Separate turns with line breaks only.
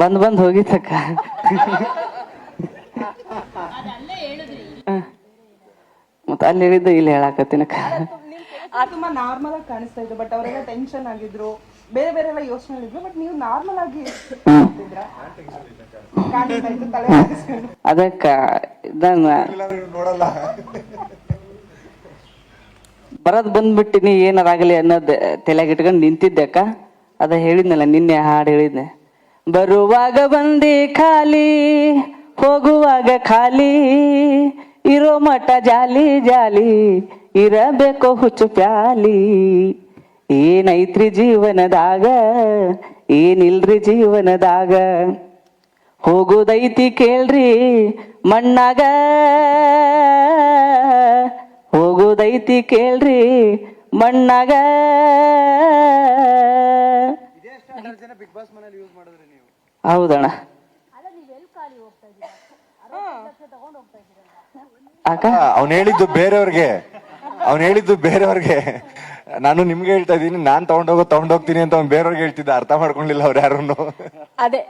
ಬಂದ್ ಬಂದ್ ಹೋಗಿತ್ತಕ್ಕ.
ತಕ್ಕ ಅಲ್ಲೇ ಹೇಳಿದ್ರಿ
ಮತ್ತ ಅಲ್ಲಿ ಹೇಳಿದ್ದು ಇಲ್ಲಿ ಹೇಳಾಕತ್ತೀನಕ್ಕ.
ಆ ತುಂಬಾ ನಾರ್ಮಲ್ ಆಗಿ ಕಾಣಿಸ್ತಾ ಇದ್ರು ಬಟ್ ಅವರೆಲ್ಲ ಟೆನ್ಷನ್ ಆಗಿದ್ರು. ಬೇರೆ ಬೇರೆ ಎಲ್ಲ ಯೋಚನೆ ಇದ್ರು ಬಟ್ ನೀವು ನಾರ್ಮಲ್ ಆಗಿ.
ಅದಕ್ಕ ಇದನ್ನ
ನೋಡಲ್ಲ.
ಬರದ್ ಬಂದ್ಬಿಟ್ಟಿನಿ, ಏನಾರಾಗಲಿ ಅನ್ನೋದ್ ತಲೆಗೆ ಇಟ್ಕೊಂಡು ನಿಂತಿದ್ದೆ ಅಕ್ಕ. ಅದ ಹೇಳಿದ್ನಲ್ಲ, ನಿನ್ನೆ ಹಾಡು ಹೇಳಿದ್ನೆ. ಬರುವಾಗ ಬಂದಿ ಖಾಲಿ, ಹೋಗುವಾಗ ಖಾಲಿ, ಇರೋ ಮಠ ಜಾಲಿ ಜಾಲಿ, ಇರಬೇಕು ಹುಚ್ಚು ಪ್ಯಾಲಿ. ಏನೈತ್ರಿ ಜೀವನದಾಗ, ಏನಿಲ್ರಿ ಜೀವನದಾಗ? ಹೋಗುದೈತಿ ಕೇಳ್ರಿ ಮಣ್ಣಾಗ. ಹೋಗುದೈತಿ ಕೇಳ್ರಿ ಮಣ್ಣಾಗ. ಹೌದಣ್ಣ. ಅಕ್ಕ?
ಅವ್ನು ಹೇಳಿದ್ದು ಬೇರೆಯವ್ರಿಗೆ. ಅವ್ನು ಹೇಳಿದ್ದು ಬೇರೆಯವ್ರಿಗೆ. ನಾನು ನಿಮ್ಗೆ ಹೇಳ್ತಾ ಇದೀನಿ ನಾನ್ ತಗೊಂಡೋಗೋ ತಗೊಂಡೋಗ್ತೀನಿ ಅಂತ ಅವ್ನು ಬೇರೆಯವ್ರಿಗೆ ಹೇಳ್ತಿದ್ದ ಅರ್ಥ ಮಾಡ್ಕೊಂಡಿಲ್ಲ ಅವ್ರು ಯಾರನ್ನು
ಅದೇ.